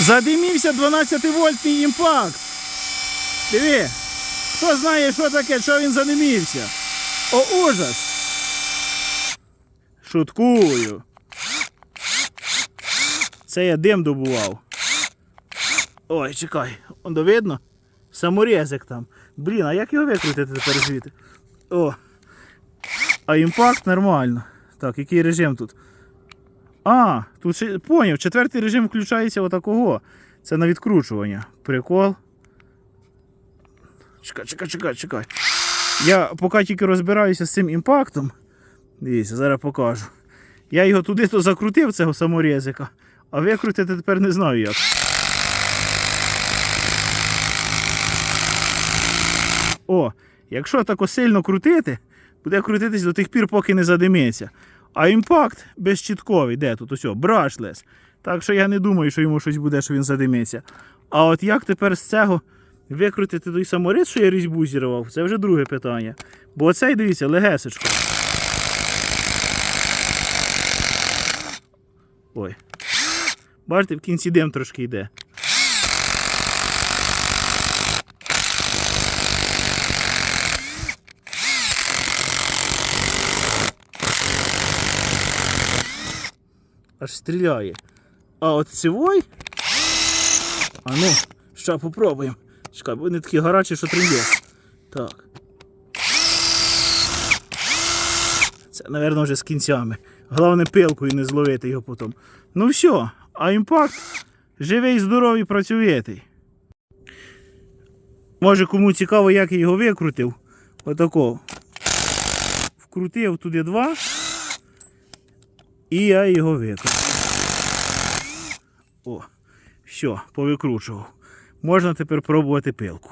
Задимівся 12 вольтний імпакт. Диви. Хто знає, що таке, що він задимівся? О, ужас! Шуткую. Це я дим добував. Ой, чекай, он видно? Саморезик там. Блін, а як його викрутити тепер звідти? О. А імпакт нормально. Так, який режим тут? А, тут ще поняв, четвертий режим включається отакого. Це на відкручування. Прикол. Чекай, чекай, чекай, чекай. Я поки тільки розбираюся з цим імпактом. Дивіться, зараз покажу. Я його туди-то закрутив, цього саморезика, а викрутити тепер не знаю як. О, якщо тако сильно крутити, буде крутитись до тих пір, поки не задимиться. А імпакт безчітковий, де тут ось, брашлес. Так що я не думаю, що йому щось буде, що він задимиться. А от як тепер з цього викрутити той саморез, що я різьбу зірвав, це вже друге питання. Бо оцей, дивіться, легесечко. Ой. Бачите, в кінці дим трошки йде. Аж стріляє. А от цивой. А ну, ще попробуємо. Чекай, бо вони такі гарячі, що трендець. Так. Це, мабуть, вже з кінцями. Головне пилкою не зловити його потім. Ну все, а імпакт живий, здоровий, працюєтий. Може кому цікаво, як я його викрутив. Отако. Вкрутив туди два. І я його викрутив. О, все, повикручував. Можна тепер пробувати пилку.